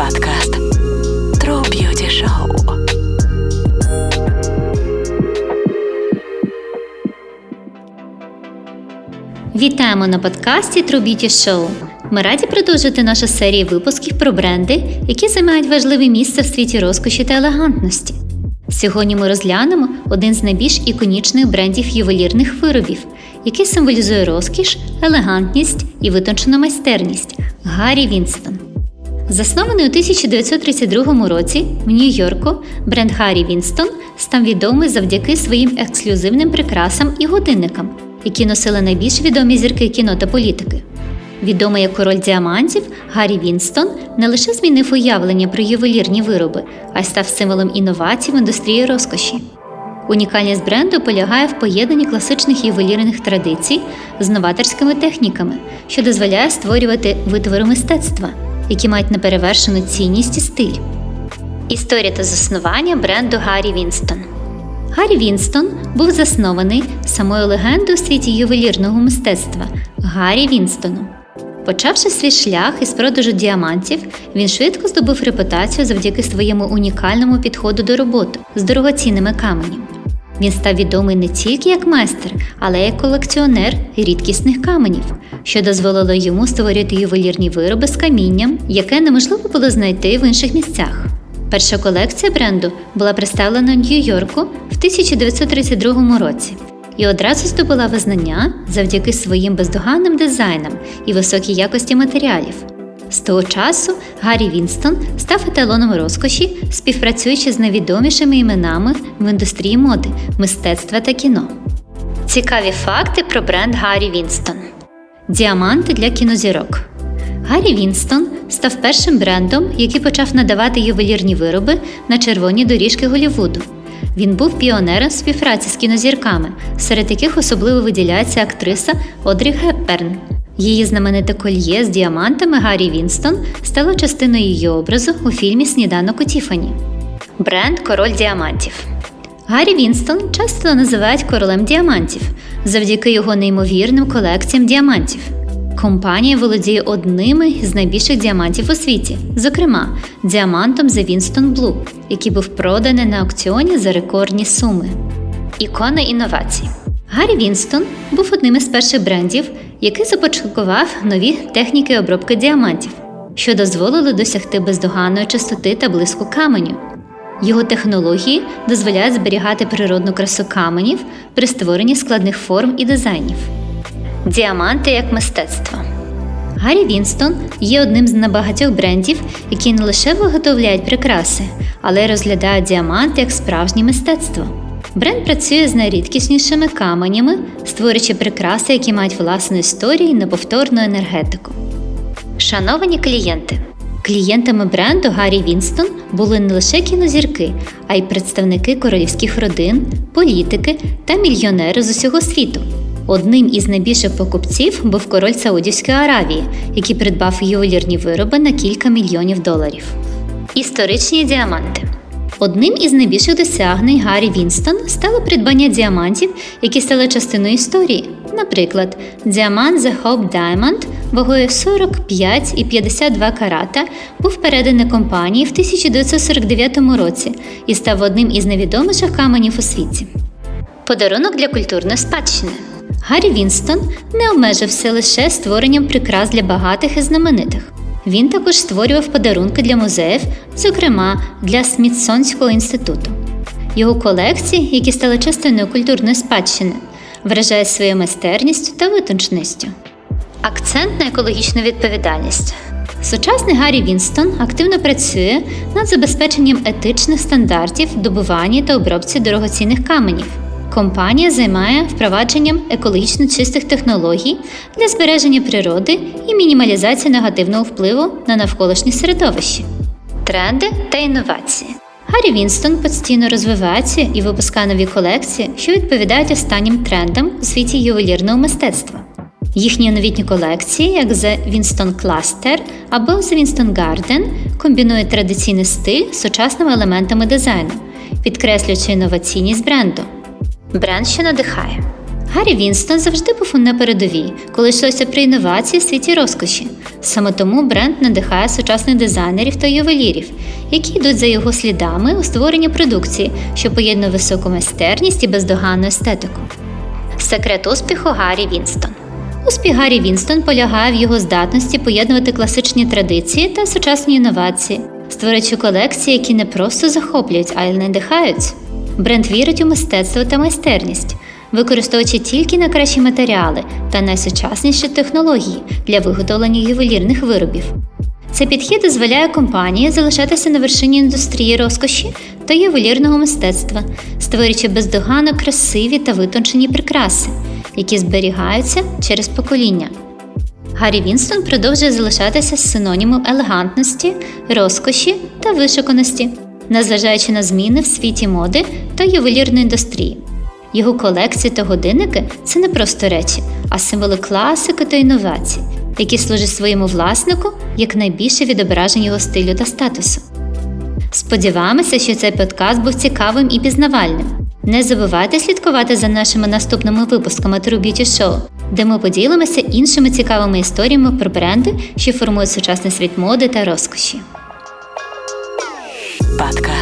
подкаст True Beauty Show. Вітаємо на подкасті True Beauty Show. Ми раді продовжити нашу серію випусків про бренди, які займають важливе місце в світі розкоші та елегантності. Сьогодні ми розглянемо один з найбільш іконічних брендів ювелірних виробів, який символізує розкіш, елегантність і витончену майстерність Гаррі Вінстон. Заснований у 1932 році в Нью-Йорку, бренд Гаррі Вінстон став відомий завдяки своїм ексклюзивним прикрасам і годинникам, які носили найбільш відомі зірки кіно та політики. Відомий як король діамантів, Гаррі Вінстон не лише змінив уявлення про ювелірні вироби, а й став символом інновацій в індустрії розкоші. Унікальність бренду полягає в поєднанні класичних ювелірних традицій з новаторськими техніками, що дозволяє створювати витвори мистецтва, які мають неперевершену цінність і стиль. Історія та заснування бренду Гаррі Вінстон. Гаррі Вінстон був заснований самою легендою у світі ювелірного мистецтва Гаррі Вінстоном. Почавши свій шлях із продажу діамантів, він швидко здобув репутацію завдяки своєму унікальному підходу до роботи з дорогоцінними каменями. Він став відомий не тільки як майстер, але й як колекціонер рідкісних каменів, що дозволило йому створити ювелірні вироби з камінням, яке неможливо було знайти в інших місцях. Перша колекція бренду була представлена в Нью-Йорку в 1932 році і одразу здобула визнання завдяки своїм бездоганним дизайнам і високій якості матеріалів. З того часу Гаррі Вінстон став еталоном розкоші, співпрацюючи з найвідомішими іменами в індустрії моди, мистецтва та кіно. Цікаві факти про бренд Гаррі Вінстон. Діаманти для кінозірок. Гаррі Вінстон став першим брендом, який почав надавати ювелірні вироби на червоні доріжки Голлівуду. Він був піонером співпраці з кінозірками, серед яких особливо виділяється актриса Одрі Гепперн. Її знамените кольє з діамантами Гаррі Вінстон стало частиною її образу у фільмі Сніданок у Тіфані. Бренд Король діамантів. Гаррі Вінстон часто називають королем діамантів завдяки його неймовірним колекціям діамантів. Компанія володіє одними з найбільших діамантів у світі, зокрема, діамантом The Winston Blue, який був проданий на аукціоні за рекордні суми. Ікона інновацій. Гаррі Вінстон був одним із перших брендів, який започаткував нові техніки обробки діамантів, що дозволили досягти бездоганної чистоти та блиску каменю. Його технології дозволяють зберігати природну красу каменів при створенні складних форм і дизайнів. Діаманти як мистецтво. Гаррі Вінстон є одним з небагатьох брендів, які не лише виготовляють прикраси, але й розглядають діаманти як справжнє мистецтво. Бренд працює з найрідкіснішими каменями, створюючи прикраси, які мають власну історію і неповторну енергетику. Шановані клієнти. Клієнтами бренду Гаррі Вінстон були не лише кінозірки, а й представники королівських родин, політики та мільйонери з усього світу. Одним із найбільших покупців був король Саудівської Аравії, який придбав ювелірні вироби на кілька мільйонів доларів. Історичні діаманти. Одним із найбільших досягнень Гаррі Вінстон стало придбання діамантів, які стали частиною історії. Наприклад, діамант The Hope Diamond вагою 45 і 52 карата був переданий компанії в 1949 році і став одним із найвідоміших каменів у світі. Подарунок для культурної спадщини. Гаррі Вінстон не обмежився лише створенням прикрас для багатих і знаменитих. Він також створював подарунки для музеїв, зокрема для Смітсонського інституту. Його колекції, які стали частиною культурної спадщини, вражають своєю майстерністю та витонченістю. Акцент на екологічну відповідальність. Сучасний Гаррі Вінстон активно працює над забезпеченням етичних стандартів в добуванні та обробці дорогоцінних каменів. Компанія займає впровадженням екологічно чистих технологій для збереження природи і мінімалізації негативного впливу на навколишнє середовище. Тренди та інновації. Гаррі Вінстон постійно розвивається і випускає нові колекції, що відповідають останнім трендам у світі ювелірного мистецтва. Їхні новітні колекції, як The Winston Cluster або The Winston Garden, комбінують традиційний стиль з сучасними елементами дизайну, підкреслюючи інноваційність бренду. Бренд, що надихає. Гаррі Вінстон завжди був на передовій, коли йшлося про інновації в світі розкоші. Саме тому бренд надихає сучасних дизайнерів та ювелірів, які йдуть за його слідами у створенні продукції, що поєднує високу майстерність і бездоганну естетику. Секрет успіху Гаррі Вінстон. Успіх Гаррі Вінстон полягає в його здатності поєднувати класичні традиції та сучасні інновації, створюючи колекції, які не просто захоплюють, а й надихають. Бренд вірить у мистецтво та майстерність, використовуючи тільки найкращі матеріали та найсучасніші технології для виготовлення ювелірних виробів. Цей підхід дозволяє компанії залишатися на вершині індустрії розкоші та ювелірного мистецтва, створюючи бездоганно красиві та витончені прикраси, які зберігаються через покоління. Гаррі Вінстон продовжує залишатися синонімом елегантності, розкоші та вишуканості, незважаючи на зміни в світі моди та ювелірної індустрії. Його колекції та годинники це не просто речі, а символи класики та інновацій, які служать своєму власнику як найбільше відображення його стилю та статусу. Сподіваємося, що цей подкаст був цікавим і пізнавальним. Не забувайте слідкувати за нашими наступними випусками True Beauty Show, де ми поділимося іншими цікавими історіями про бренди, що формують сучасний світ моди та розкоші. Карпатка.